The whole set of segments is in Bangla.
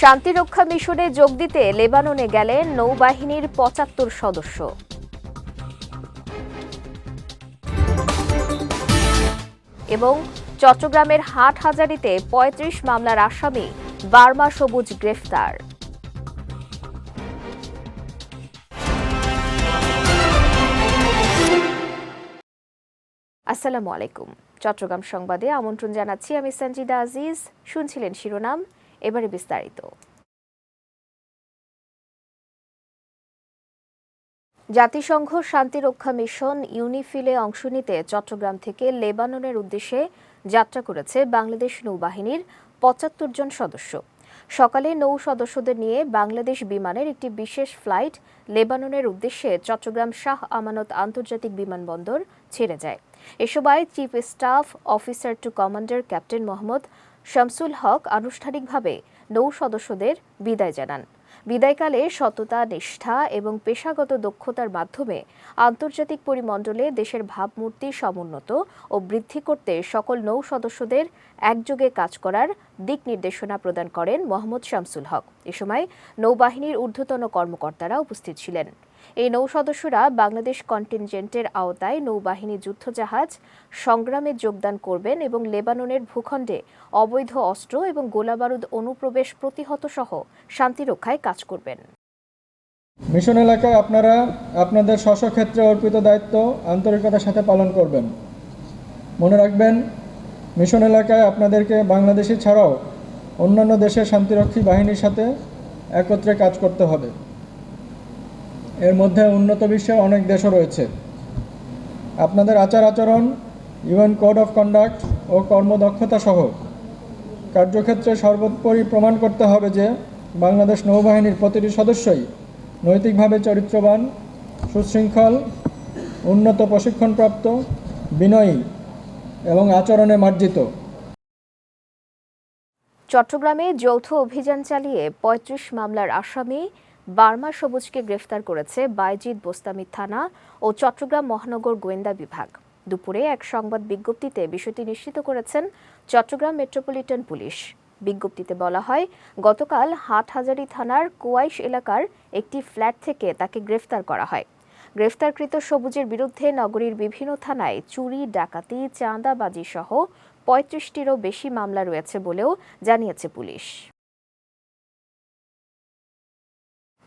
শান্তিরক্ষা মিশনে যোগ দিতে লেবাননে গেলেন নৌবাহিনীর পঁচাত্তর সদস্য। এবং চট্টগ্রামের হাটহাজারিতে পঁয়ত্রিশ মামলার আসামি বার্মা সবুজ গ্রেফতার। আসসালামু আলাইকুম। চট্টগ্রাম সংবাদে আমন্ত্রণ জানাচ্ছি আমি সঞ্জিদা আজিজ। শুনছিলেন শিরোনাম। এবারে বিস্তারিত। জাতিসংঘ শান্তিরক্ষা মিশন ইউনিফিলে অংশ নিতে চট্টগ্রাম থেকে লেবাননের উদ্দেশ্যে যাত্রা করেছে বাংলাদেশ নৌবাহিনীর পঁচাত্তর জন সদস্য। সকালে নৌ সদস্যদের নিয়ে বাংলাদেশ বিমানের একটি বিশেষ ফ্লাইট লেবাননের উদ্দেশ্যে চট্টগ্রাম শাহ আমানত আন্তর্জাতিক বিমানবন্দর ছেড়ে যায়। এ সময় chief staff officer to commander captain Mohammad Shamsul Haque আনুষ্ঠানিকভাবে নৌ সদস্যদের বিদায় জানান। বিদায়কালে সততা, নিষ্ঠা এবং পেশাগত দক্ষতার মাধ্যমে আন্তর্জাতিক পরিমণ্ডলে দেশের ভাবমূর্তি সমুন্নত ও বৃদ্ধি করতে সকল নৌ সদস্যদের একযোগে কাজ করার দিক নির্দেশনা প্রদান করেন মোহাম্মদ শামসুল হক। এ সময় নৌবাহিনীর ঊর্ধ্বতন কর্মকর্তারা উপস্থিত ছিলেন। এই নৌ সদস্যরা বাংলাদেশ কন্টিনজেন্টের আওতায় নৌবাহিনী যুদ্ধজাহাজ সংগ্রামে যোগদান করবেন এবং লেবাননের ভূখণ্ডে অবৈধ অস্ত্র এবং গোলাবারুদ অনুপ্রবেশ প্রতিহত সহ শান্তি রক্ষায় কাজ করবেন। মিশন এলাকায় আপনারা আপনাদের স্ব ক্ষেত্রে অর্পিত দায়িত্ব আন্তরিকতার সাথে পালন করবেন। মনে রাখবেন, মিশন এলাকায় আপনাদেরকে বাংলাদেশি ছাড়াও অন্যান্য দেশের শান্তিরক্ষী বাহিনীর সাথে একত্রে কাজ করতে হবে। এর মধ্যে উন্নত বিশ্বের অনেক দেশও রয়েছে। আপনাদের আচার আচরণ ইউএন কোড অফ কন্ডাক্ট ও কর্মদক্ষতা সহ কার্যক্ষেত্রে সর্বোপরি প্রমাণ করতে হবে যে বাংলাদেশ নৌবাহিনীর প্রতিটি সদস্যই নৈতিকভাবে চরিত্রবান, সুশৃঙ্খল, উন্নত প্রশিক্ষণপ্রাপ্ত, বিনয়ী এবং আচরণে মার্জিত। চট্টগ্রামে যৌথ অভিযান চালিয়ে পঁয়ত্রিশ মামলার আসামি বার্মা সবুজকে গ্রেফতার করেছে বাইজিদ বোস্তামি থানা ও চট্টগ্রাম মহানগর গোয়েন্দা বিভাগ। দুপুরে এক সংবাদ বিজ্ঞপ্তিতে বিষয়টি নিশ্চিত করেছেন চট্টগ্রাম মেট্রোপলিটন পুলিশ। বিজ্ঞপ্তিতে বলা হয়, গতকাল হাটহাজারী থানার কুয়াইশ এলাকার একটি ফ্ল্যাট থেকে তাকে গ্রেফতার করা হয়। গ্রেফতারকৃত সবুজের বিরুদ্ধে নগরীর বিভিন্ন থানায় চুরি, ডাকাতি চাঁদাবাজি সহ পঁয়ত্রিশটিরও বেশি মামলা রয়েছে বলেও জানিয়েছে পুলিশ।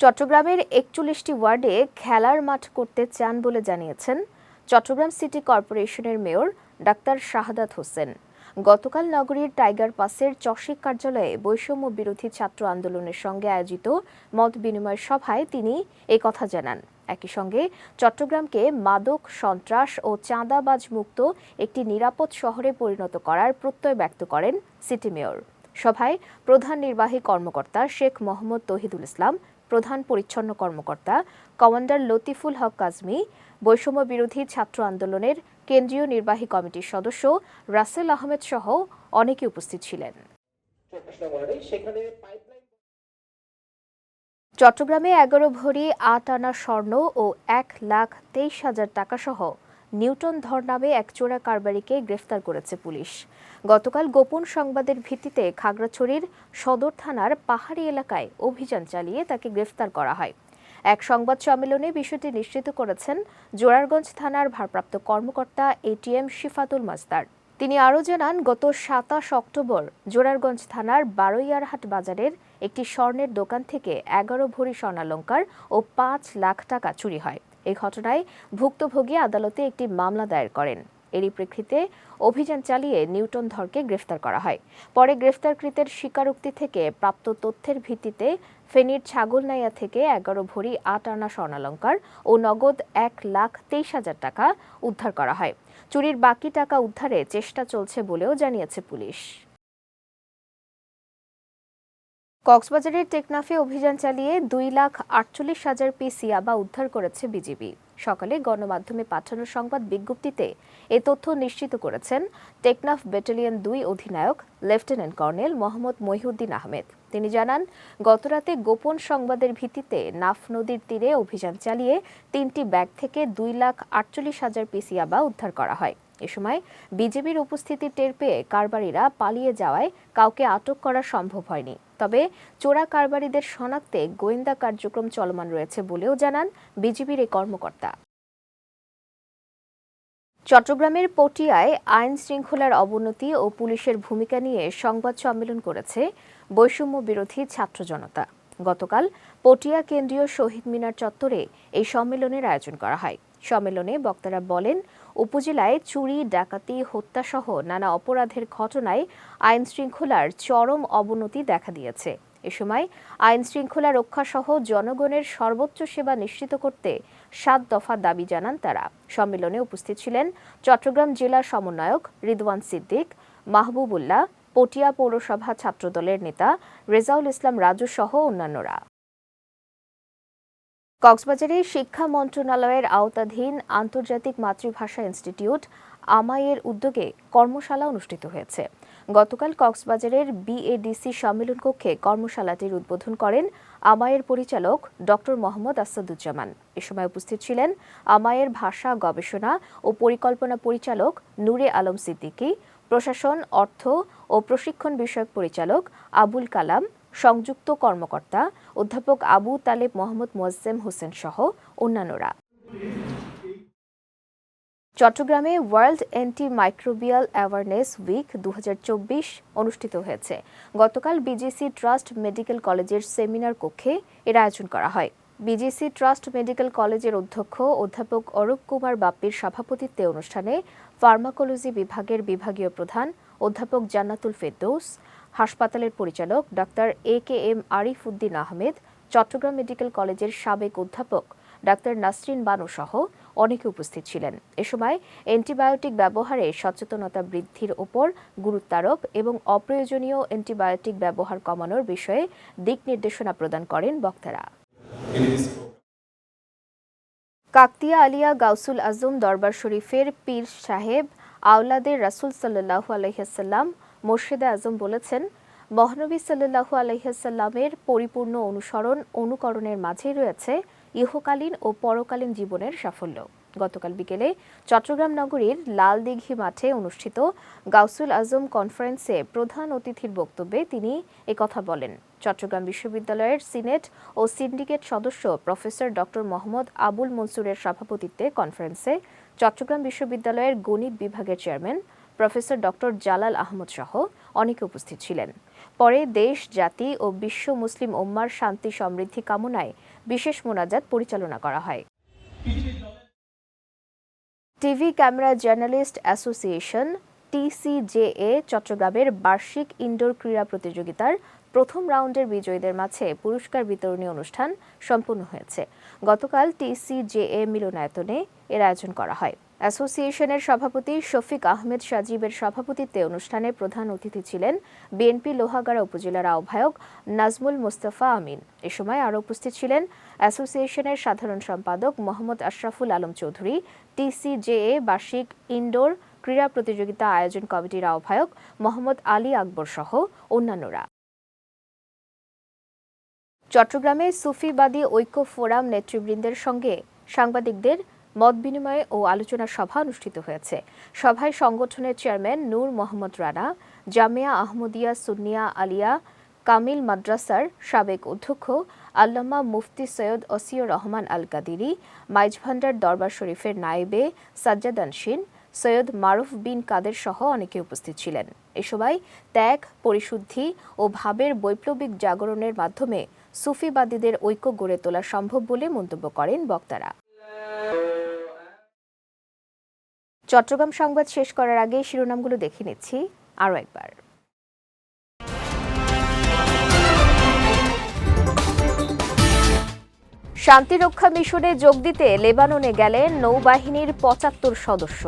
চট্টগ্রামের একচল্লিশটি ওয়ার্ডে খেলার মাঠ করতে চান বলে জানিয়েছেন চট্টগ্রাম সিটি কর্পোরেশনের মেয়র ডাক্তার শাহাদাত হোসেন। গতকাল নগরীর টাইগার পাসের চসিক কার্যালয়ে বৈষম্য বিরোধী ছাত্র আন্দোলনের সঙ্গে আয়োজিত মত বিনিময় সভায় তিনি এ কথা জানান। একই সঙ্গে চট্টগ্রামকে মাদক, সন্ত্রাস ও চাঁদাবাজ মুক্ত একটি নিরাপদ শহরে পরিণত করার প্রত্যয় ব্যক্ত করেন সিটি মেয়র। সভায় প্রধান নির্বাহী কর্মকর্তা শেখ মোহাম্মদ তহিদুল ইসলাম প্রধান পরিচ্ছন্ন কর্মকর্তা কমান্ডার লতিফুল হক কাজমি, বৈষম্য বিরোধী ছাত্র আন্দোলনের কেন্দ্রীয় নির্বাহী কমিটির সদস্য রাসেল আহমেদ সহ অনেকে উপস্থিত ছিলেন। চট্টগ্রামে এগারো ভরি আট আনা স্বর্ণ ও এক লাখ তেইশ হাজার টাকা সহ নিউটন ধর নামে এক চোরা কারবারিকে গ্রেফতার করেছে পুলিশ। গতকাল গোপন সংবাদের ভিত্তিতে খাগড়াছড়ির সদর থানার পাহাড়ি এলাকায় অভিযান চালিয়ে তাকে গ্রেফতার করা হয়। এক সংবাদ সম্মেলনে বিষয়টি নিশ্চিত করেছেন জোরারগঞ্জ থানার ভারপ্রাপ্ত কর্মকর্তা এটিএম শিফাতুল মাস্তার তিনি আরও জানান, গত সাতাশ অক্টোবর জোরারগঞ্জ থানার বারোইয়ারহাট বাজারের একটি স্বর্ণের দোকান থেকে এগারো ভরি স্বর্ণালঙ্কার ও পাঁচ লাখ টাকা চুরি হয়। এই ঘটনায় ভুক্তভোগী আদালতে একটি মামলা দায়ের করেন। এরই প্রেক্ষিতে অভিযান চালিয়ে নিউটন ধরকে গ্রেফতার করা হয়। পরে গ্রেফতারকৃতের স্বীকারোক্তি থেকে প্রাপ্ত তথ্যের ভিত্তিতে ফেনীর ছাগলনাইয়া থেকে এগারো ভরি আট আনা স্বর্ণালঙ্কার ও নগদ এক লাখ তেইশ হাজার টাকা উদ্ধার করা হয়। চুরির বাকি টাকা উদ্ধারে চেষ্টা চলছে বলেও জানিয়েছে পুলিশ। কক্সবাজারের টেকনাফে অভিযান চালিয়ে দুই লাখ আটচল্লিশ হাজার পিস ইয়াবা উদ্ধার করেছে বিজিবি। সকালে গণমাধ্যমে পাঠানো সংবাদ বিজ্ঞপ্তিতে এ তথ্য নিশ্চিত করেছেন টেকনাফ ব্যাটালিয়ন দুই অধিনায়ক লেফটেন্যান্ট কর্নেল মোহাম্মদ মহিউদ্দিন আহমেদ। তিনি জানান, গতরাতে গোপন সংবাদের ভিত্তিতে নাফ নদীর তীরে অভিযান চালিয়ে তিনটি ব্যাগ থেকে দুই লাখ আটচল্লিশ হাজার পিস ইয়াবা উদ্ধার করা হয়। এ সময় বিজেপির উপস্থিতি টের পেয়ে কারবারিরা পালিয়ে যাওয়ায় কাউকে আটক করা সম্ভব হয়নি। তবে চোরা কারবারিদের শনাক্তে গোয়েন্দা কার্যক্রম চলমান রয়েছে বলেও জানান বিজেপির এই কর্মকর্তা। চট্টগ্রামের পটিয়ায় আইন শৃঙ্খলার অবনতি ও পুলিশের ভূমিকা নিয়ে সংবাদ সম্মেলন করেছে বৈষম্য বিরোধী ছাত্র জনতা। গতকাল পটিয়া কেন্দ্রীয় শহীদ মিনার চত্বরে এই সম্মেলনের আয়োজন করা হয়। সম্মেলনে বক্তারা বলেন, উপজেলায় চুরি, ডাকাতি, হত্যাসহ নানা অপরাধের ঘটনায় আইন শৃঙ্খলার চরম অবনতি দেখা দিয়েছে। এ সময় আইন শৃঙ্খলা রক্ষা সহ জনগণের সর্বোচ্চ সেবা নিশ্চিত করতে সাত দফা দাবি জানান তারা। সম্মেলনে উপস্থিত ছিলেন চট্টগ্রাম জেলা সমন্বয়ক রিদওয়ান সিদ্দিক, মাহবুবুল্লাহ, পটিয়া পৌরসভা ছাত্রদলের নেতা রেজাউল ইসলাম রাজু সহ অন্যান্যরা। কক্সবাজারে শিক্ষা মন্ত্রণালয়ের আওতাধীন আন্তর্জাতিক মাতৃভাষা ইনস্টিটিউট আমাইয়ের উদ্যোগে কর্মশালা অনুষ্ঠিত হয়েছে। গতকাল কক্সবাজারের বিএডিসি সম্মেলন কক্ষে কর্মশালাটির উদ্বোধন করেন আমায়ের পরিচালক ডক্টর মোহাম্মদ আসাদুজ্জামান। এ সময় উপস্থিত ছিলেন আমায়ের ভাষা গবেষণা ও পরিকল্পনা পরিচালক নূরে আলম সিদ্দিকী, প্রশাসন, অর্থ ও প্রশিক্ষণ বিষয়ক পরিচালক আবুল কালাম, সংযুক্ত কর্মকর্তা অধ্যাপক আবু তালেব মোহাম্মদ মোয়াজ্জেম হোসেন সহ অন্যান্যরা। চট্টগ্রামে world anti microbial awareness week দু অনুষ্ঠিত হয়েছে। গতকাল বিজিসি ট্রাস্ট মেডিকেল কলেজের সেমিনার কক্ষে এর আয়োজন করা হয়। বিজিসি ট্রাস্ট মেডিকেল কলেজের অধ্যক্ষ অধ্যাপক অরূপ কুমার বাপ্পির সভাপতিত্বে অনুষ্ঠানে ফার্মাকোলজি বিভাগের বিভাগীয় প্রধান অধ্যাপক জান্নাতুল ফেরদৌস হাসপাতালের পরিচালক doctor A K M Arif Uddin Ahmed, Chattogram medical কলেজের সাবেক অধ্যাপক ডাক্তার নাসরিন বানু সহ অনেকে উপস্থিত ছিলেন। এ সময় অ্যান্টিবায়োটিক ব্যবহারে সচেতনতা বৃদ্ধির ওপর গুরুত্বারোপ এবং অপ্রয়োজনীয় অ্যান্টিবায়োটিক ব্যবহার কমানোর বিষয়ে দিক নির্দেশনা প্রদান করেন বক্তারা। কাকতিয়া আলিয়া গাউসুল আজম দরবার শরীফের পীর সাহেব আওলাদের রাসুল সাল্লাহু আলহিহাসাল্লাম মোর্শেদে আজম বলেছেন, মহানবী সাল্লাহু আলহিহাসাল্লামের পরিপূর্ণ অনুসরণ অনুকরণের মাঝেই রয়েছে ইহকালীন ও পরকালীন জীবনের সাফল্য। গতকাল বিকেলে চট্টগ্রাম নগরীর লালদিঘি মাঠে অনুষ্ঠিত গাউসুল আজম কনফারেন্সে প্রধান অতিথির বক্তব্যে তিনি একথা বলেন। চট্টগ্রাম বিশ্ববিদ্যালয়ের সিনেট ও সিন্ডিকেট সদস্য প্রফেসর ডক্টর মোহাম্মদ আবুল মনসুরের সভাপতিত্বে কনফারেন্সে চট্টগ্রাম বিশ্ববিদ্যালয়ের গণিত বিভাগের chairman professor doctor Jalal Ahmad সহ অনেকে উপস্থিত ছিলেন। পরে দেশ, জাতি ও বিশ্ব মুসলিম ওম্মার শান্তি, সমৃদ্ধি কামনায় বিশেষ মোনাজাত পরিচালনা করা হয়। TV camera journalist association, TCJA, চট্টগ্রামের বার্ষিক ইনডোর ক্রীড়া প্রতিযোগিতার প্রথম রাউন্ডের বিজয়ীদের মাঝে পুরস্কার বিতরণী অনুষ্ঠান সম্পন্ন হয়েছে। গতকাল টিসিজেএ মিলনায়তনে এর আয়োজন করা হয়। অ্যাসোসিয়েশনের সভাপতি শফিক আহমেদ সাজিবের সভাপতিত্বে অনুষ্ঠানে প্রধান অতিথি ছিলেন বিএনপি লোহাগাড়া উপজেলার আহ্বায়ক নাজমুল মোস্তফা আমিন। এ সময় আরও উপস্থিত ছিলেন অ্যাসোসিয়েশনের সাধারণ সম্পাদক মোহাম্মদ আশরাফুল আলম চৌধুরী টিসিজেএ বার্ষিক ইনডোর ক্রীড়া প্রতিযোগিতা আয়োজন কমিটির আহ্বায়ক মোহাম্মদ আলী আকবর সহ অন্যান্যরা। চট্টগ্রামে সুফিবাদী ঐক্য ফোরাম নেতৃবৃন্দের সঙ্গে সাংবাদিকদের মত বিনিময় ও আলোচনা সভা অনুষ্ঠিত হয়েছে। সভায় সংগঠনের চেয়ারম্যান নূর মোহাম্মদ রানা, জামিয়া আহমদিয়া সুন্নিয়া আলিয়া, কামিল মাদ্রাসার সাবেক অধ্যক্ষ আল্লামা মুফতি সৈয়দ অসিয়র রহমান আল কাদিরি মাইজভান্ডার দরবার শরীফের নায়েবে সাজ্জাদ আনসিন, সৈয়দ মারুফ বিন কাদের সহ অনেকে উপস্থিত ছিলেন। এ সময় ত্যাগ, পরিশুদ্ধি ও ভাবের বৈপ্লবিক জাগরণের মাধ্যমে সুফিবাদীদের ঐক্য গড়ে তোলা সম্ভব বলে মন্তব্য করেন বক্তারা। চট্টগ্রাম সংবাদ শেষ করার আগে শিরোনামগুলো দেখে নিচ্ছি আরও একবার। শান্তিরক্ষা মিশনে যোগ দিতে লেবাননে গেলেন নৌবাহিনীর পঁচাত্তর সদস্য।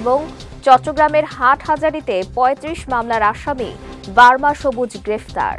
এবং চট্টগ্রামের হাটহাজারিতে পঁয়ত্রিশ মামলার আসামি বার্মা সবুজ গ্রেফতার।